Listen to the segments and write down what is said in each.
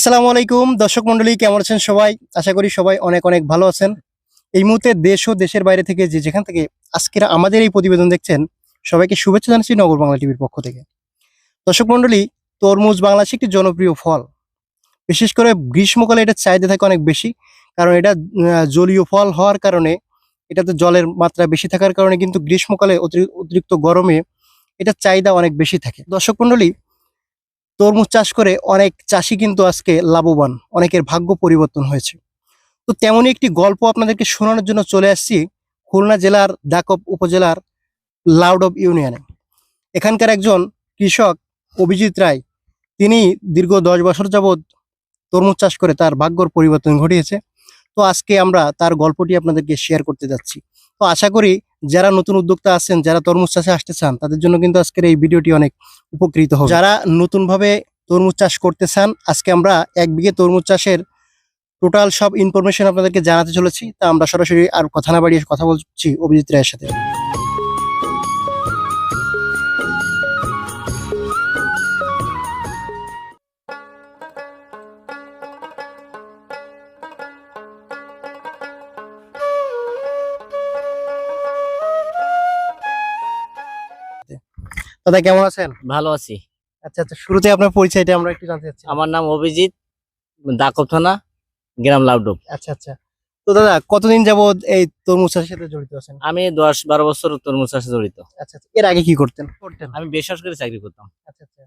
আসসালামু আলাইকুম। দর্শক মন্ডলী, কেমন আছেন সবাই? আশা করি সবাই অনেক অনেক ভালো আছেন। এই মুহূর্তে দেশ ও দেশের বাইরে থেকে যে যেখান থেকে আজকের আমাদের এই প্রতিবেদন দেখছেন, সবাইকে শুভেচ্ছা জানাচ্ছি নগর বাংলা টিভির পক্ষ থেকে। দর্শক মন্ডলী, তরমুজ বাংলাদেশে একটি জনপ্রিয় ফল। বিশেষ করে গ্রীষ্মকালে এটার চাহিদা থাকে অনেক বেশি, কারণ এটা জলীয় ফল হওয়ার কারণে এটাতে জলের মাত্রা বেশি থাকার কারণে কিন্তু গ্রীষ্মকালে অতিরি- অতিরিক্ত গরমে এটার চাহিদা অনেক বেশি থাকে। দর্শক মন্ডলী তরমুজ চাষ করে অনেক চাষি কিন্তু আজকে লাভবান, অনেকের ভাগ্য পরিবর্তন হয়েছে। তো তেমনই একটি গল্প আপনাদেরকে শোনানোর জন্য চলে আসছি খুলনা জেলার দাকব উপজেলার লাউডব ইউনিয়নে। এখানকার একজন কৃষক অভিজিৎ রায়, তিনি দীর্ঘ দশ বছর যাবৎ তরমুজ চাষ করে তার ভাগ্যর পরিবর্তন ঘটিয়েছে। তো আজকে আমরা তার গল্পটি আপনাদেরকে শেয়ার করতে যাচ্ছি। তো আশা করি যারা নতুন উদ্যোক্তা আছেন, যারা তরমুজ চাষে আসতে চান, তাদের জন্য কিন্তু আজকের এই ভিডিওটি অনেক উপকৃত হবে। যারা নতুনভাবে তরমুজ চাষ করতে চান, আজকে আমরা এক বিঘে তরমুজ চাষের টোটাল সব ইনফরমেশন আপনাদেরকে জানাতে চলেছি। তা আমরা সরাসরি আর কথা না বাড়িয়ে কথা বলছি অভিজিৎ রায়ের সাথে। দাদা কেমন আছেন? ভালো আছি। আচ্ছা আচ্ছা শুরুতে আপনার পরিচয়টা আমরা একটু জানতে চাচ্ছি। আমার নাম অভিজিৎ দাকব থানা গ্রাম লাউডুক আচ্ছা আচ্ছা। তো দাদা কতদিন যাবত এই তরমুজ চাষের সাথে জড়িত আছেন? আমি দশ বারো বছর তরমুজ চাষে জড়িত। আচ্ছা আচ্ছা এর আগে কি করতেন করতেন? আমি বেসরকারি চাকরি করতাম। আচ্ছা আচ্ছা।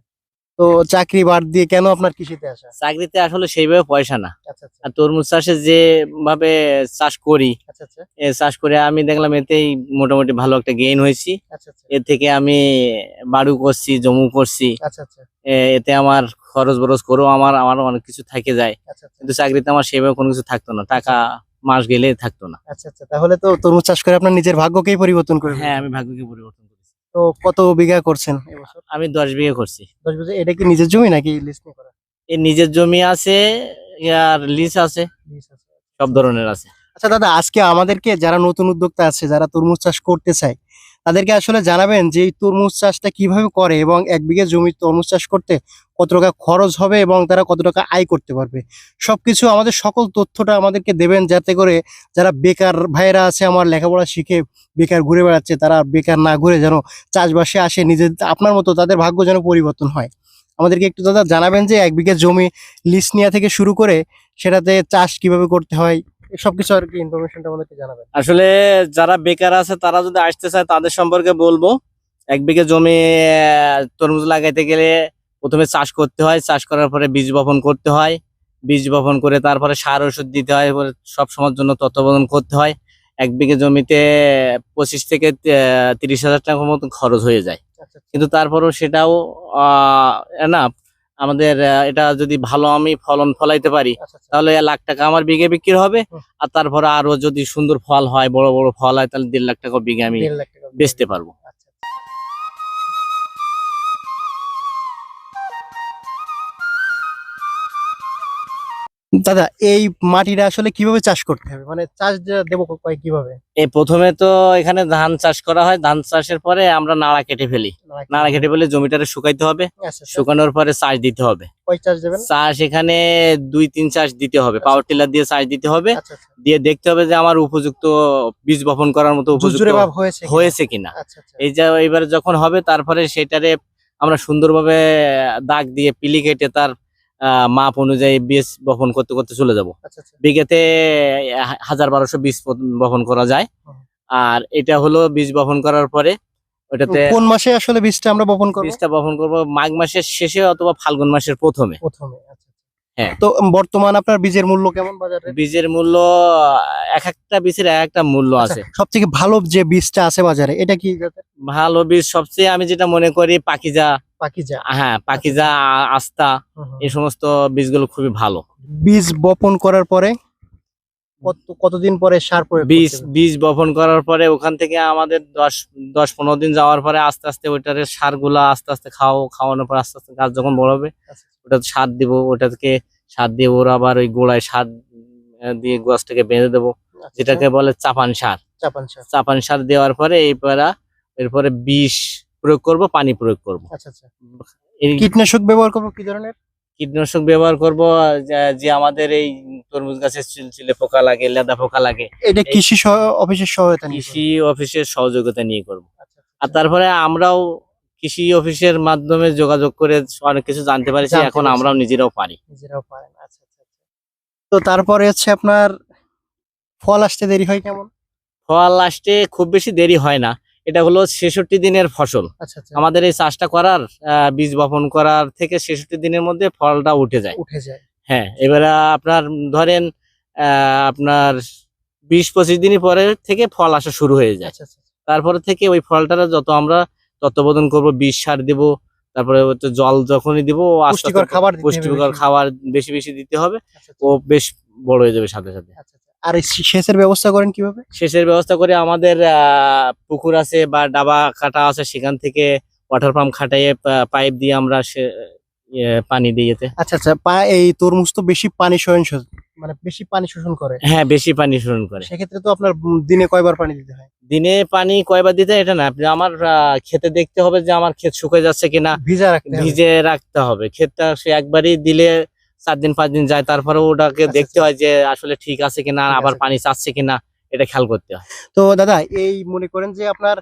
তো চাকরি বাদ দিয়ে কেন আপনার কৃষিতে আসা? চাকরিতে আসলে সেইভাবে পয়সা না। আচ্ছা আচ্ছা। আর তরমুজ চাষে যে ভাবে চাষ করি আচ্ছা চাষ করে আমি দেখলাম এতেই মোটামুটি ভালো একটা গেইন হয়েছি। এর থেকে আমি বাড়ু করছি জমু করছি। এতে আমার খরচ বরচ করেও আমার আমার অনেক কিছু থেকে যায়। কিন্তু চাকরিতে আমার সেইভাবে কোনো কিছু থাকতো না। টাকা মাস গেলে থাকতো না। আচ্ছা আচ্ছা। তাহলে তো তরমুজ চাষ করে আপনার নিজের ভাগ্যকেই পরিবর্তন করে হ্যাঁ আমি ভাগ্যকে পরিবর্তন তো কত বিঘা করছেন এবছর? আমি দশ বিঘা করছি। দশ বিঘা? এটা কি নিজের জমি নাকি লিজ নিয়ে করা? এর নিজের জমি আছে আর লিস আছে। আছে। সব ধরনের আছে। আচ্ছা দাদা আজকে আমাদেরকে যারা নতুন উদ্যোক্তা আছে যারা তরমুজ চাষ করতে চায় তাদেরকে আসলে জানাবেন যে এই তরমুজ চাষটা কীভাবে করে এবং এক বিঘা জমি তরমুজ চাষ করতে কত টাকা খরচ হবে এবং তারা কত টাকা আয় করতে পারবে। সবকিছু আমাদের সকল তথ্যটা আমাদেরকে দেবেন যাতে করে যারা বেকার ভাইয়েরা আছে, আমার লেখাপড়া শিখে বেকার ঘুরে বেড়াচ্ছে, তারা বেকার না ঘুরে যেন চাষবাসে আসে নিজের আপনার মতো তাদের ভাগ্য যেন পরিবর্তন হয়। আমাদেরকে একটু দাদা জানাবেন যে এক বিঘা জমি লিস্ট নেওয়া থেকে শুরু করে সেটাতে চাষ কীভাবে করতে হয় সবকিছু আর কি ইনফরমেশনটা আমাদেরকে জানাবেন। আসলে যারা বেকার আছে তারা যদি আসতে চায় তাদের সম্পর্কে বলব। এক বিঘে জমি তরমুজ লাগাইতে গেলে প্রথমে চাষ করতে হয়। চাষ করার পরে বীজ বপন করতে হয়। বীজ বপন করে তারপরে সার ওষুধ দিতে হয়। সব সময়ের জন্য তত্ত্বাবধান করতে হয়। এক বিঘে জমিতে পঁচিশ থেকে তিরিশ হাজার টাকার মতো খরচ হয়ে যায়। আচ্ছা। কিন্তু তারপরেও সেটাও আহ না আমাদের এটা যদি ভালো আমি ফলন ফলাইতে পারি আচ্ছা আচ্ছা। তাহলে এক লাখ টাকা আমার বিঘে বিক্রি হবে। আর তারপরে আরও যদি সুন্দর ফল হয় বড় বড় ফল হয় তাহলে দেড় লাখ টাকা বিঘে আমি বেচতে পারব। দাদা এই মাটিটা আসলে কীভাবে চাষ করতে হবে? মানে চাষ দেবো কীভাবে? এই প্রথমে তো এখানে ধান চাষ করা হয়। ধান চাষের পরে আমরা নাড়া কেটে ফেলি। নাড়া কেটে ফেলে জমিটারে শুকাইতে হবে। আচ্ছা আচ্ছা। শুকানোর পরে চাষ দিতে হবে। চাষ এখানে দুই তিন চাষ দিতে হবে। আচ্ছা। পাওয়ার টিলার দিয়ে চাষ দিতে হবে। দিয়ে দেখতে হবে যে আমার উপযুক্ত বীজ বপন করার মতো উপযুক্ত হয়েছে কিনা? এই যে এবার যখন হবে তারপরে সেটারে আমরা সুন্দরভাবে দাগ দিয়ে পিলি কেটে তার মাপ অনুযায়ী বীজ বপন করতে করতে চলে যাব। আচ্ছা আচ্ছা। বিঘেতে হাজার বারোশো বীজ বপন করা যায়। আর এটা হলো বীজ বপন করার পরে ওটাতে কোন মাসে আসলে বীজটা আমরা বপন করব? বীজটা বপন করব? মাঘ মাসের শেষে অথবা ফাল্গুন মাসের প্রথমে। প্রথমে আচ্ছা। তো বর্তমান আপনার বীজের মূল্য কেমন বাজারে? বীজের মূল্য এক একটা বীজের এক একটা মূল্য আছে। সব থেকে ভালো যে বীজটা আছে বাজারে এটা কি ভালো বীজ সবচেয়ে আমি যেটা মনে করি পাকিজা। পাকিজা। হ্যাঁ পাকিজা আস্তা। এই সমস্ত বীজগুলো খুবই ভালো। বীজ বপন করার পরে কত কতদিন পরে সার প্রয়োগ বীজ বীজ বপন করার পরে ওখান থেকে আমাদের দশ দশ পনেরো দিন যাওয়ার পরে আস্তে আস্তে ওইটার সারগুলা আস্তে আস্তে খাও খাওয়ানোর পর আস্তে আস্তে গাছ যখন বড় হবে আচ্ছা, ওটাতে সার দিব ওটাকে সার দিয়ে ওরা আবার ওই গোড়ায় সার দিয়ে গাছটাকে বেঁধে দেবো আচ্ছা, যেটাকে বলে চাপান সার। চাপান সার। চাপান সার দেওয়ার পরে এরপরে এরপরে বিষ প্রয়োগ করব পানি প্রয়োগ করব। আচ্ছা আচ্ছা। কীটনাশক ব্যবহার করব কি ধরনের? কীটনাশক ব্যবহার করব যে- আমাদের এই তরমুজ গাছের চিলচিলে পোকা লাগে লেদা পোকা লাগে। এটা কৃষি অফিসের সহায়তা কৃষি অফিসের সহযোগিতা নিয়ে করব। আচ্ছা, আচ্ছা, আর তারপরে আমরাও কৃষি অফিসের মাধ্যমে যোগাযোগ করে অনেক কিছু জানতে পারছি এখন আমরাও নিজেরাও পারি। নিজেরাও পারেন আচ্ছা আচ্ছা। তো তারপরে হচ্ছে আপনার ফল আসতে দেরি হয় কেমন? ফল আসতে খুব বেশি দেরি হয় না। এটা হলো ছেষট্টি দিনের ফসল। আচ্ছা আচ্ছা। আমাদের এই চাষটা করার বীজ বপন করার থেকে ছেষট্টি দিনের মধ্যে ফলটা উঠে যায়। উঠে যায়। হ্যাঁ এবারে আপনার ধরেন আহ, আপনার বিশ পঁচিশ দিন পরে থেকে ফল আসা শুরু হয়ে যায়। আচ্ছা তারপরে থেকে ওই ফলটা যত আমরা তত্ত্বাবধান করব বিষ সার দিব তারপরে হচ্ছে জল যখনই দিব পুষ্টিকর খাবার পুষ্টিকর খাবার বেশি বেশি দিতে হবে ও বেশ বড় হয়ে যাবে সাথে সাথে। আর এই সেচের ব্যবস্থা করেন কীভাবে? সেচের ব্যবস্থা করে আমাদের পুকুর আছে বা ডাবা কাটা আছে সেখান থেকে ওয়াটার পাম্প খাটাইয়ে পাইপ দিয়ে আমরা ইয়ে, পানি এতে। আচ্ছা আচ্ছা এই তরমুজ তো বেশি পানি সহনশীল মানে বেশি পানি শোষণ করে। হ্যাঁ বেশি পানি শোষণ করে। সেক্ষেত্রে তো আপনার দিনে কয়বার পানি দিতে হয়? দিনে পানি কয়বার দিতে এটা না আপনি আমার খেতে দেখতে হবে যে আমার ক্ষেত শুকিয়ে যাচ্ছে কিনা। ভিজা রাখতে ভিজে রাখতে হবে। ক্ষেতটা সে একবারই দিলে চার দিন পাঁচ দিন যায় তারপরে ওটাকে আচ্ছা, দেখতে হয় যে আসলে ঠিক আছে কিনা আবার পানি চাচ্ছে কিনা এটা খেয়াল করতে হয় তো দাদা এই মনে করেন যে আপনার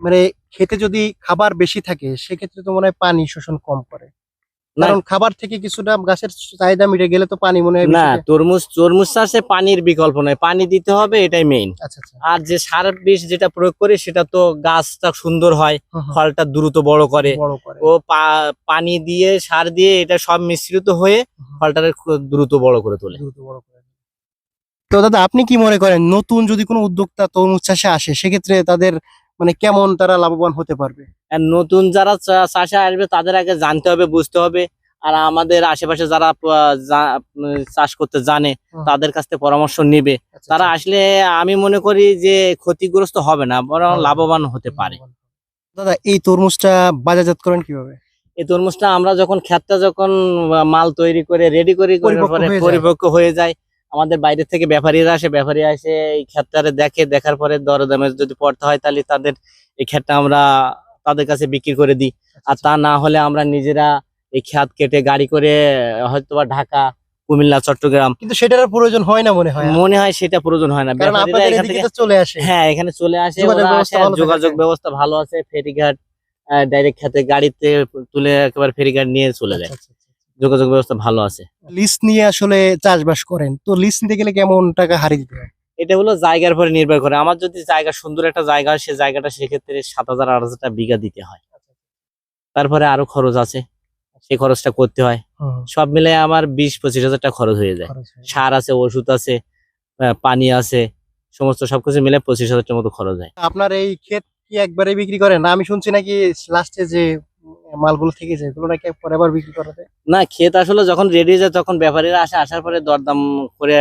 মানে খেতে যদি খাবার বেশি থাকে সেক্ষেত্রে তো মনে হয় পানি শোষণ কম করে। কারণ খাবার থেকে কিছুটা গাছের চাহিদা মিটে গেলে তো পানি মনে হয় না তরমুজ তরমুজ চাষে পানির বিকল্প নয়। পানি দিতে হবে এটাই মেইন আচ্ছা আচ্ছা। আর যে সার বিষ যেটা প্রয়োগ করি সেটা তো গাছটা সুন্দর হয়। ফলটা দ্রুত বড় করে। ও পানি দিয়ে সার দিয়ে এটা সব মিশ্রিত হয়ে খুব দ্রুত বড় করে তোলে। তো দাদা আপনি কি মনে করেন নতুন যদি কোনো উদ্যোক্তা তরমুজ চাষে আসে সেক্ষেত্রে তাদের মানে কেমন তারা লাভবান হতে পারবে? নতুন যারা চাষে আসবে তাদের আগে জানতে হবে বুঝতে হবে। আর আমাদের আশেপাশে যারা উম, চাষ করতে জানে তাদের কাছ থেকে পরামর্শ নিবে। আচ্ছা, তারা আচ্ছা। আসলে আমি মনে করি যে ক্ষতিগ্রস্ত হবে না বরং লাভবান হতে পারে। দাদা এই তরমুজটা বাজারজাত করেন কীভাবে? এই তরমুজটা আমরা যখন ক্ষেতটা যখন মাল তৈরি করে রেডি করি পরিপক্ক হয়ে যায়। আমাদের বাইরে থেকে ব্যাপারীরা আসে ব্যাপারী আসে এই ক্ষেতটারে দেখে দেখার পরে দরদামে যদি পড়তে হয় তাহলে তাদের এই ক্ষেতটা আমরা তাদের কাছে বিক্রি করে দিই। আচ্ছা, আর তা না হলে আমরা নিজেরা এই ক্ষেত কেটে গাড়ি করে হয়তো বা ঢাকা কুমিল্লা চট্টগ্রাম কিন্তু সেটার প্রয়োজন হয় না মনে হয়? মনে হয় সেটা প্রয়োজন হয় না। চলে আসে। হ্যাঁ এখানে চলে আসে যোগাযোগ ব্যবস্থা ভালো আছে ফেরিঘাট ডাইরেক্ট খেতে গাড়িতে তুলে একেবারে ফেরিঘাট নিয়ে চলে যায়। আচ্ছা, আচ্ছা। যোগাযোগ ব্যবস্থা ভালো আছে। লিস্ট নিয়ে আসলে চাষবাস করেন তো লিস্ট নিতে গেলে কেমন টাকা হারিয়ে দিতে হয়? এটা হলো জায়গার উপরে নির্ভর করে। আমার যদি জায়গা সুন্দর একটা জায়গা হয় সে জায়গাটা সেক্ষেত্রে সাত হাজার আট হাজার টাকা বিঘা দিতে হয়। তারপরে আরও খরচ আছে সেই খরচটা করতে হয়। সব মিলে আমার বিশ পঁচিশ হাজার টাকা খরচ হয়ে যায়। সার আছে ওষুধ আছে পানি আছে সমস্ত সবকিছু মিলে পঁচিশ হাজার মতো খরচ হয়। আপনার এই ক্ষেত কি একবারে বিক্রি করেন? না আমি শুনছি নাকি লাস্টে যে মালগুলো থেকে যায় এগুলো নাকি পরে আবার বিক্রি করা যায়? না ক্ষেত আসলে যখন রেডি যায় তখন ব্যাপারীরা আসে আসার পরে দরদাম করে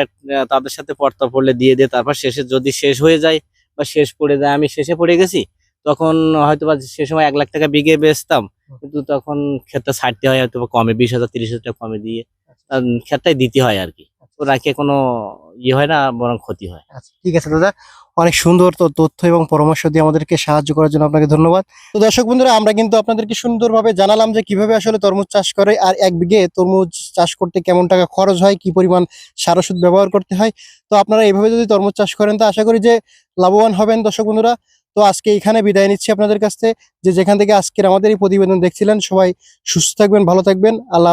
তাদের সাথে পর্তা পড়লে দিয়ে দিয়ে তারপর শেষে যদি শেষ হয়ে যায় বা শেষ পড়ে যায় আমি শেষে পড়ে গেছি তখন হয়তো বা সে সময় এক লাখ টাকা বিঘে বেচতাম কিন্তু তখন ক্ষেতটা ছাড়তে হয় হয়তো বা কমে বিশ হাজার তিরিশ হাজার টাকা কমে দিয়ে আহ, ক্ষেতটাই দিতে হয় আর কি। রাখে কোনো ইয়ে হয় না, বরং ক্ষতি হয়। আচ্ছা ঠিক আছে দাদা। অনেক সুন্দর তো তথ্য এবং পরামর্শ দিয়ে আমাদেরকে সাহায্য করার জন্য আপনাকে ধন্যবাদ। তো দর্শক বন্ধুরা, আমরা কিন্তু আপনাদেরকে সুন্দরভাবে জানালাম যে কীভাবে আসলে তরমুজ চাষ করে আর এক বিঘে তরমুজ চাষ করতে কেমন টাকা খরচ হয়, কি পরিমাণ সার ওষুধ ব্যবহার করতে হয়। তো আপনারা এইভাবে যদি তরমুজ চাষ করেন, তো আশা করি যে লাভবান হবেন দর্শক বন্ধুরা। তো আজকে এখানে বিদায় নিচ্ছি আপনাদের কাছ যে যেখান থেকে আজকের আমাদের এই প্রতিবেদন দেখছিলেন, সবাই সুস্থ থাকবেন, ভালো থাকবেন। আল্লাহ